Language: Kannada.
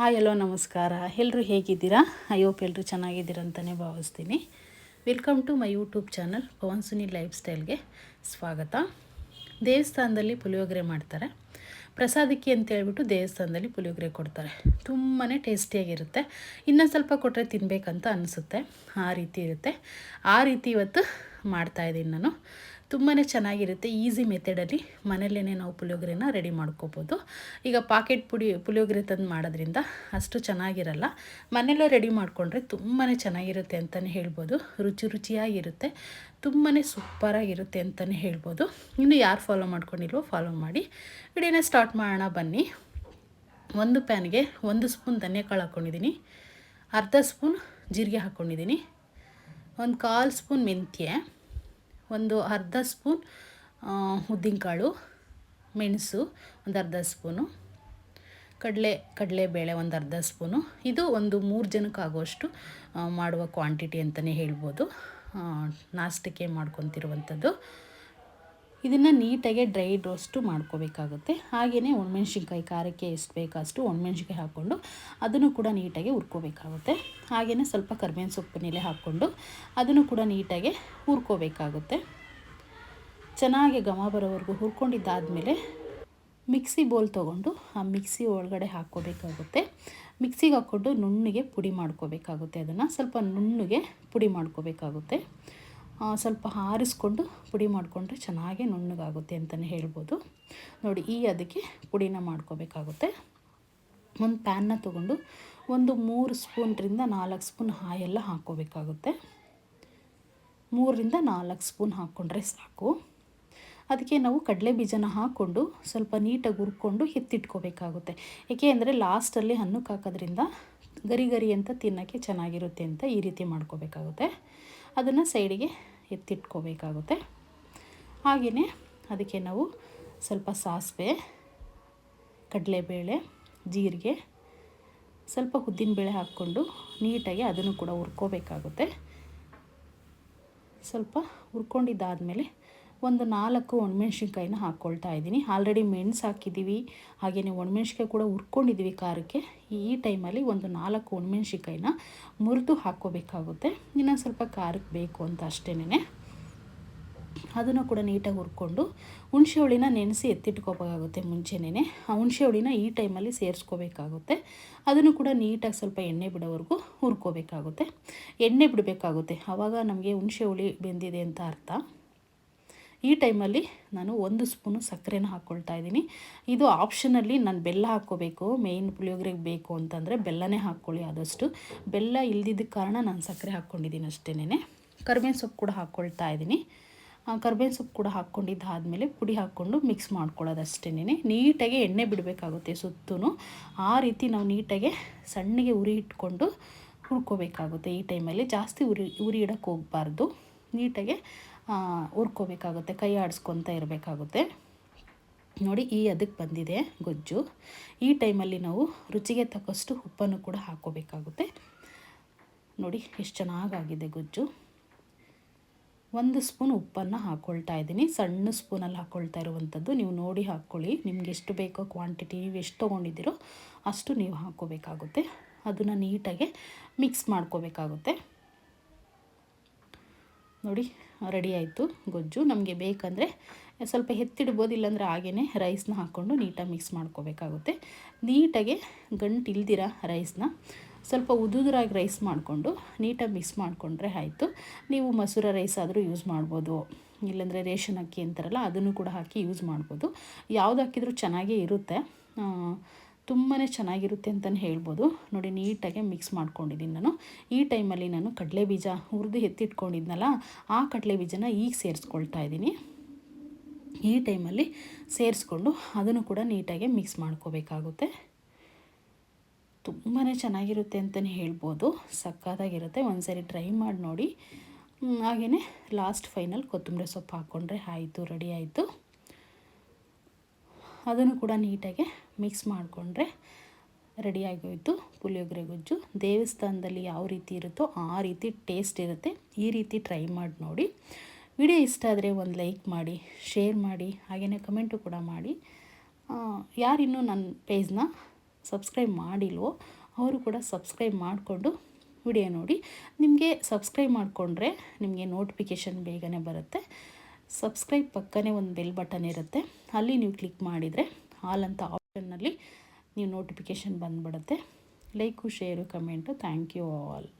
ಹಾಯ್, ಹಲೋ, ನಮಸ್ಕಾರ. ಎಲ್ಲರೂ ಹೇಗಿದ್ದೀರಾ? ಐ ಹೋಪ್ ಎಲ್ಲರೂ ಚೆನ್ನಾಗಿದ್ದೀರಾ ಅಂತಲೇ ಭಾವಿಸ್ತೀನಿ. Welcome to my YouTube channel Pavan Suni life ಸ್ಟೈಲ್ಗೆ ಸ್ವಾಗತ. ದೇವಸ್ಥಾನದಲ್ಲಿ ಪುಳಿಯೋಗರೆ ಮಾಡ್ತಾರೆ. ಪ್ರಸಾದಕ್ಕೆ ಅಂತ ಹೇಳ್ಬಿಟ್ಟು ದೇವಸ್ಥಾನದಲ್ಲಿ ಪುಳಿಯೋಗರೆ ಕೊಡ್ತಾರೆ. ತುಂಬಾ ಟೇಸ್ಟಿಯಾಗಿರುತ್ತೆ. ಇನ್ನೊಂದು ಸ್ವಲ್ಪ ಕೊಟ್ಟರೆ ತಿನ್ನಬೇಕಂತ ಅನಿಸುತ್ತೆ. ಆ ರೀತಿ ಇರುತ್ತೆ. ಆ ರೀತಿ ಇವತ್ತು ಮಾಡ್ತಾಯಿದ್ದೀನಿ ನಾನು. ತುಂಬಾ ಚೆನ್ನಾಗಿರುತ್ತೆ, ಈಸಿ ಮೆಥಡಲ್ಲಿ ಮನೆಯಲ್ಲೇ ನಾವು ಪುಳಿಯೋಗರೆನ ರೆಡಿ ಮಾಡ್ಕೋಬೋದು. ಈಗ ಪಾಕೆಟ್ ಪುಡಿ, ಪುಳಿಯೋಗರೆ ತಂದು ಮಾಡೋದ್ರಿಂದ ಅಷ್ಟು ಚೆನ್ನಾಗಿರಲ್ಲ. ಮನೆಯಲ್ಲೇ ರೆಡಿ ಮಾಡಿಕೊಂಡ್ರೆ ತುಂಬಾ ಚೆನ್ನಾಗಿರುತ್ತೆ ಅಂತಲೇ ಹೇಳ್ಬೋದು. ರುಚಿ ರುಚಿಯಾಗಿರುತ್ತೆ ತುಂಬಾ ಸೂಪರಾಗಿರುತ್ತೆ ಅಂತಲೇ ಹೇಳ್ಬೋದು. ಇನ್ನು ಯಾರು ಫಾಲೋ ಮಾಡ್ಕೊಂಡಿಲ್ವೋ ಫಾಲೋ ಮಾಡಿ. ವಿಡಿಯೋನ ಸ್ಟಾರ್ಟ್ ಮಾಡೋಣ, ಬನ್ನಿ. ಒಂದು ಪ್ಯಾನ್ಗೆ ಒಂದು ಸ್ಪೂನ್ ಧನ್ಯಕಾಳು ಹಾಕ್ಕೊಂಡಿದ್ದೀನಿ. ಅರ್ಧ ಸ್ಪೂನ್ ಜೀರಿಗೆ ಹಾಕ್ಕೊಂಡಿದ್ದೀನಿ. ಒಂದು ಕಾಲು ಸ್ಪೂನ್ ಮೆಂತ್ಯ. ಒಂದು ಅರ್ಧ ಸ್ಪೂನ್ ಉದ್ದಿನಕಾಳು ಮೆಣಸು, ಒಂದು ಅರ್ಧ ಸ್ಪೂನು, ಕಡಲೆ, ಕಡಲೆಬೇಳೆ ಒಂದು ಅರ್ಧ ಸ್ಪೂನು. ಇದು ಒಂದು ಮೂರು ಜನಕ್ಕೆ ಆಗುವಷ್ಟು ಮಾಡುವ ಕ್ವಾಂಟಿಟಿ ಅಂತಲೇ ಹೇಳ್ಬೋದು. ನಾಷ್ಟಕ್ಕೆ ಮಾಡ್ಕೊತಿರುವಂಥದ್ದು ಇದನ್ನು ನೀಟಾಗಿ ಡ್ರೈ ರೋಸ್ಟು ಮಾಡ್ಕೋಬೇಕಾಗುತ್ತೆ. ಹಾಗೆಯೇ ಒಣಮೆಣ್ಸಿನ್ಕಾಯಿ ಖಾರಕ್ಕೆ ಎಷ್ಟು ಬೇಕಷ್ಟು ಒಣಮೆಣ್ಸಿನ್ಕಾಯಿ ಹಾಕ್ಕೊಂಡು ಅದನ್ನು ಕೂಡ ನೀಟಾಗಿ ಹುರ್ಕೋಬೇಕಾಗುತ್ತೆ. ಹಾಗೆಯೇ ಸ್ವಲ್ಪ ಕರ್ಬೇವಿನ ಸೊಪ್ಪಿನೆಲೆ ಹಾಕ್ಕೊಂಡು ಅದನ್ನು ಕೂಡ ನೀಟಾಗಿ ಹುರ್ಕೋಬೇಕಾಗುತ್ತೆ. ಚೆನ್ನಾಗಿ ಘಮ ಬರೋವರೆಗೂ ಹುರ್ಕೊಂಡಿದ್ದಾದಮೇಲೆ ಮಿಕ್ಸಿ ಬೋಲ್ ತೊಗೊಂಡು ಆ ಮಿಕ್ಸಿ ಒಳಗಡೆ ಹಾಕ್ಕೋಬೇಕಾಗುತ್ತೆ. ಮಿಕ್ಸಿಗೆ ಹಾಕ್ಕೊಂಡು ನುಣ್ಣಗೆ ಪುಡಿ ಮಾಡ್ಕೋಬೇಕಾಗುತ್ತೆ ಅದನ್ನು. ಸ್ವಲ್ಪ ನುಣ್ಣಗೆ ಪುಡಿ ಮಾಡ್ಕೋಬೇಕಾಗುತ್ತೆ. ಸ್ವಲ್ಪ ಆರಿಸ್ಕೊಂಡು ಪುಡಿ ಮಾಡಿಕೊಂಡ್ರೆ ಚೆನ್ನಾಗಿ ನುಣ್ಣಗಾಗುತ್ತೆ ಅಂತಲೇ ಹೇಳ್ಬೋದು. ನೋಡಿ, ಈ ಅದಕ್ಕೆ ಪುಡಿನ ಮಾಡ್ಕೋಬೇಕಾಗುತ್ತೆ. ಒಂದು ಪ್ಯಾನ್ನ ತೊಗೊಂಡು ಒಂದು ಮೂರು ಸ್ಪೂನ್ರಿಂದ ನಾಲ್ಕು ಸ್ಪೂನ್ ಹಾಯೆಲ್ಲ ಹಾಕ್ಕೋಬೇಕಾಗುತ್ತೆ. ಮೂರರಿಂದ ನಾಲ್ಕು ಸ್ಪೂನ್ ಹಾಕ್ಕೊಂಡ್ರೆ ಸಾಕು. ಅದಕ್ಕೆ ನಾವು ಕಡಲೆ ಬೀಜನ ಹಾಕ್ಕೊಂಡು ಸ್ವಲ್ಪ ನೀಟಾಗಿ ಹುರ್ಕೊಂಡು ಎತ್ತಿಟ್ಕೋಬೇಕಾಗುತ್ತೆ ಏಕೆ ಅಂದರೆ ಲಾಸ್ಟಲ್ಲಿ ಹಣ್ಣು ಹಾಕೋದ್ರಿಂದ ಗರಿ ಗರಿ ಅಂತ ತಿನ್ನೋಕ್ಕೆ ಚೆನ್ನಾಗಿರುತ್ತೆ ಅಂತ ಈ ರೀತಿ ಮಾಡ್ಕೋಬೇಕಾಗುತ್ತೆ. ಅದನ್ನು ಸೈಡಿಗೆ ಎತ್ತಿಟ್ಕೋಬೇಕಾಗುತ್ತೆ. ಹಾಗೆಯೇ ಅದಕ್ಕೆ ನಾವು ಸ್ವಲ್ಪ ಸಾಸಿವೆ, ಕಡಲೆಬೇಳೆ, ಜೀರಿಗೆ, ಸ್ವಲ್ಪ ಉದ್ದಿನಬೇಳೆ ಹಾಕ್ಕೊಂಡು ನೀಟಾಗಿ ಅದನ್ನು ಕೂಡ ಹುರ್ಕೋಬೇಕಾಗುತ್ತೆ. ಸ್ವಲ್ಪ ಹುರ್ಕೊಂಡಿದ್ದಾದಮೇಲೆ ಒಂದು ನಾಲ್ಕು ಒಣಮೆಣ್ಸಿನ್ಕಾಯಿನ ಹಾಕ್ಕೊಳ್ತಾ ಇದ್ದೀನಿ. ಆಲ್ರೆಡಿ ಮೆಣಸು ಹಾಕಿದ್ದೀವಿ. ಹಾಗೆಯೇ ಒಣಮೆಣ್ಸಿನ್ಕಾಯಿ ಕೂಡ ಹುರ್ಕೊಂಡಿದ್ದೀವಿ ಖಾರಕ್ಕೆ. ಈ ಟೈಮಲ್ಲಿ ಒಂದು ನಾಲ್ಕು ಒಣಮೆಣ್ಸಿನ್ಕಾಯಿನ ಮುರಿದು ಹಾಕ್ಕೋಬೇಕಾಗುತ್ತೆ. ಇನ್ನೊಂದು ಸ್ವಲ್ಪ ಖಾರಕ್ಕೆ ಬೇಕು ಅಂತ ಅಷ್ಟೇನೆ ಅದನ್ನು ಕೂಡ ನೀಟಾಗಿ ಹುರ್ಕೊಂಡು ಹುಣಸೆ ಹುಳಿನ ನೆನೆಸಿ ಎತ್ತಿಟ್ಕೋಬೇಕಾಗುತ್ತೆ ಮುಂಚೆನೇ ಆ ಹುಣಸೆ ಹುಳಿನ ಈ ಟೈಮಲ್ಲಿ ಸೇರಿಸ್ಕೋಬೇಕಾಗುತ್ತೆ. ಅದನ್ನು ಕೂಡ ನೀಟಾಗಿ ಸ್ವಲ್ಪ ಎಣ್ಣೆ ಬಿಡೋವರೆಗೂ ಹುರ್ಕೋಬೇಕಾಗುತ್ತೆ. ಎಣ್ಣೆ ಬಿಡಬೇಕಾಗುತ್ತೆ. ಆವಾಗ ನಮಗೆ ಹುಣಸೆ ಹುಳಿ ಬೆಂದಿದೆ ಅಂತ ಅರ್ಥ. ಈ ಟೈಮಲ್ಲಿ ನಾನು ಒಂದು ಸ್ಪೂನು ಸಕ್ಕರೆನ ಹಾಕ್ಕೊಳ್ತಾ ಇದ್ದೀನಿ. ಇದು ಆಪ್ಷನಲ್ಲಿ ನಾನು ಬೆಲ್ಲ ಹಾಕ್ಕೋಬೇಕು ಮೇಯ್ನ್ ಪುಳಿಯೋಗರೆಗೆ ಬೇಕು ಅಂತಂದರೆ ಬೆಲ್ಲನೇ ಹಾಕ್ಕೊಳ್ಳಿ ಆದಷ್ಟು. ಬೆಲ್ಲ ಇಲ್ದಿದ್ದ ಕಾರಣ ನಾನು ಸಕ್ಕರೆ ಹಾಕ್ಕೊಂಡಿದ್ದೀನಿ ಅಷ್ಟೇನೆ ಕರ್ಬೇವಿನ ಸೊಪ್ಪು ಕೂಡ ಹಾಕ್ಕೊಳ್ತಾ ಇದ್ದೀನಿ. ಕರ್ಬೇವಿನ ಸೊಪ್ಪು ಕೂಡ ಹಾಕ್ಕೊಂಡಿದ್ದಾದಮೇಲೆ ಪುಡಿ ಹಾಕ್ಕೊಂಡು ಮಿಕ್ಸ್ ಮಾಡ್ಕೊಳ್ಳೋದು ಅಷ್ಟೇನೆ ನೀಟಾಗಿ ಎಣ್ಣೆ ಬಿಡಬೇಕಾಗುತ್ತೆ ಸುತ್ತೂ ಆ ರೀತಿ ನಾವು ನೀಟಾಗಿ ಸಣ್ಣಗೆ ಉರಿ ಇಟ್ಕೊಂಡು ಹುರ್ಕೋಬೇಕಾಗುತ್ತೆ ಈ ಟೈಮಲ್ಲಿ. ಜಾಸ್ತಿ ಉರಿ ಉರಿ ಇಡೋಕ್ಕೆ ಹೋಗಬಾರ್ದು. ನೀಟಾಗಿ ಹುರ್ಕೋಬೇಕಾಗುತ್ತೆ ಕೈ ಆಡಿಸ್ಕೊತ ಇರಬೇಕಾಗುತ್ತೆ. ನೋಡಿ, ಈ ಅದಕ್ಕೆ ಬಂದಿದೆ ಗೊಜ್ಜು. ಈ ಟೈಮಲ್ಲಿ ನಾವು ರುಚಿಗೆ ತಕ್ಕಷ್ಟು ಉಪ್ಪನ್ನು ಕೂಡ ಹಾಕೋಬೇಕಾಗುತ್ತೆ ನೋಡಿ, ಎಷ್ಟು ಚೆನ್ನಾಗಾಗಿದೆ ಗೊಜ್ಜು. ಒಂದು ಸ್ಪೂನ್ ಉಪ್ಪನ್ನು ಹಾಕ್ಕೊಳ್ತಾ ಇದ್ದೀನಿ. ಸಣ್ಣ ಸ್ಪೂನಲ್ಲಿ ಹಾಕ್ಕೊಳ್ತಾ ಇರುವಂಥದ್ದು ನೀವು ನೋಡಿ ಹಾಕ್ಕೊಳ್ಳಿ. ನಿಮ್ಗೆ ಎಷ್ಟು ಬೇಕೋ ಕ್ವಾಂಟಿಟಿ, ನೀವು ಎಷ್ಟು ತೊಗೊಂಡಿದ್ದೀರೋ ಅಷ್ಟು ನೀವು ಹಾಕ್ಕೋಬೇಕಾಗುತ್ತೆ. ಅದನ್ನು ನೀಟಾಗಿ ಮಿಕ್ಸ್ ಮಾಡ್ಕೋಬೇಕಾಗುತ್ತೆ. ನೋಡಿ, ರೆಡಿ ಆಯಿತು ಗೊಜ್ಜು. ನಮಗೆ ಬೇಕಂದರೆ ಸ್ವಲ್ಪ ಎತ್ತಿಡ್ಬೋದು, ಇಲ್ಲಾಂದರೆ ಹಾಗೆಯೇ ರೈಸ್ನ ಹಾಕ್ಕೊಂಡು ನೀಟಾಗಿ ಮಿಕ್ಸ್ ಮಾಡ್ಕೋಬೇಕಾಗುತ್ತೆ. ನೀಟಾಗೆ ಗಂಟು ಇಲ್ದಿರ ರೈಸ್ನ ಸ್ವಲ್ಪ ಉದುದ್ರಾಗಿ ರೈಸ್ ಮಾಡಿಕೊಂಡು ನೀಟಾಗಿ ಮಿಕ್ಸ್ ಮಾಡಿಕೊಂಡ್ರೆ ಆಯಿತು. ನೀವು ಮಸೂರ ರೈಸ್ ಆದರೂ ಯೂಸ್ ಮಾಡ್ಬೋದು. ಇಲ್ಲಾಂದರೆ ರೇಷನ್ ಅಕ್ಕಿ ಅಂತಾರಲ್ಲ, ಅದನ್ನು ಕೂಡ ಹಾಕಿ ಯೂಸ್ ಮಾಡ್ಬೋದು. ಯಾವುದು ಹಾಕಿದ್ರೂ ಚೆನ್ನಾಗೇ ಇರುತ್ತೆ. ತುಂಬಾ ಚೆನ್ನಾಗಿರುತ್ತೆ ಅಂತಲೇ ಹೇಳ್ಬೋದು. ನೋಡಿ, ನೀಟಾಗಿ ಮಿಕ್ಸ್ ಮಾಡ್ಕೊಂಡಿದ್ದೀನಿ ನಾನು. ಈ ಟೈಮಲ್ಲಿ ನಾನು ಕಡಲೆ ಬೀಜ ಹುರಿದು ಎತ್ತಿಟ್ಕೊಂಡಿದ್ನಲ್ಲ, ಆ ಕಡಲೆ ಬೀಜನ ಈಗ ಸೇರಿಸ್ಕೊಳ್ತಾ ಇದ್ದೀನಿ. ಈ ಟೈಮಲ್ಲಿ ಸೇರಿಸ್ಕೊಂಡು ಅದನ್ನು ಕೂಡ ನೀಟಾಗಿ ಮಿಕ್ಸ್ ಮಾಡ್ಕೋಬೇಕಾಗುತ್ತೆ. ತುಂಬಾ ಚೆನ್ನಾಗಿರುತ್ತೆ ಅಂತಲೇ ಹೇಳ್ಬೋದು. ಸಕ್ಕತ್ತಾಗಿರುತ್ತೆ ಒಂದ್ಸರಿ ಟ್ರೈ ಮಾಡಿ ನೋಡಿ. ಹಾಗೆಯೇ ಲಾಸ್ಟ್ ಫೈನಲ್ ಕೊತ್ತಂಬರಿ ಸೊಪ್ಪು ಹಾಕ್ಕೊಂಡ್ರೆ ಆಯಿತು ರೆಡಿ ಆಯಿತು. ಅದನ್ನು ಕೂಡ ನೀಟಾಗಿ ಮಿಕ್ಸ್ ಮಾಡಿಕೊಂಡ್ರೆ ರೆಡಿಯಾಗೋಯಿತು ಪುಳಿಯೋಗರೆ, ಗೊಜ್ಜು. ದೇವಸ್ಥಾನದಲ್ಲಿ ಯಾವ ರೀತಿ ಇರುತ್ತೋ ಆ ರೀತಿ ಟೇಸ್ಟ್ ಇರುತ್ತೆ. ಈ ರೀತಿ ಟ್ರೈ ಮಾಡಿ ನೋಡಿ. ವಿಡಿಯೋ ಇಷ್ಟ ಆದರೆ ಒಂದು ಲೈಕ್ ಮಾಡಿ, ಶೇರ್ ಮಾಡಿ ಹಾಗೆಯೇ ಕಮೆಂಟು ಕೂಡ ಮಾಡಿ. ಯಾರಿನ್ನೂ ನನ್ನ ಪೇಜ್ನ ಸಬ್ಸ್ಕ್ರೈಬ್ ಮಾಡಿಲ್ವೋ ಅವರು ಕೂಡ ಸಬ್ಸ್ಕ್ರೈಬ್ ಮಾಡಿಕೊಂಡು ವಿಡಿಯೋ ನೋಡಿ. ನಿಮಗೆ ಸಬ್ಸ್ಕ್ರೈಬ್ ಮಾಡಿಕೊಂಡ್ರೆ ನಿಮಗೆ ನೋಟಿಫಿಕೇಷನ್ ಬೇಗನೆ ಬರುತ್ತೆ. ಸಬ್ಸ್ಕ್ರೈಬ್ ಪಕ್ಕನೇ ಒಂದು ಬೆಲ್ ಬಟನ್ ಇರುತ್ತೆ. ಅಲ್ಲಿ ನೀವು ಕ್ಲಿಕ್ ಮಾಡಿದರೆ ಹಾಲ್ ಅಂತ ನಲ್ಲಿ ನೀವು ನೋಟಿಫಿಕೇಷನ್ ಬಂದುಬಿಡುತ್ತೆ. Like share comment thank you all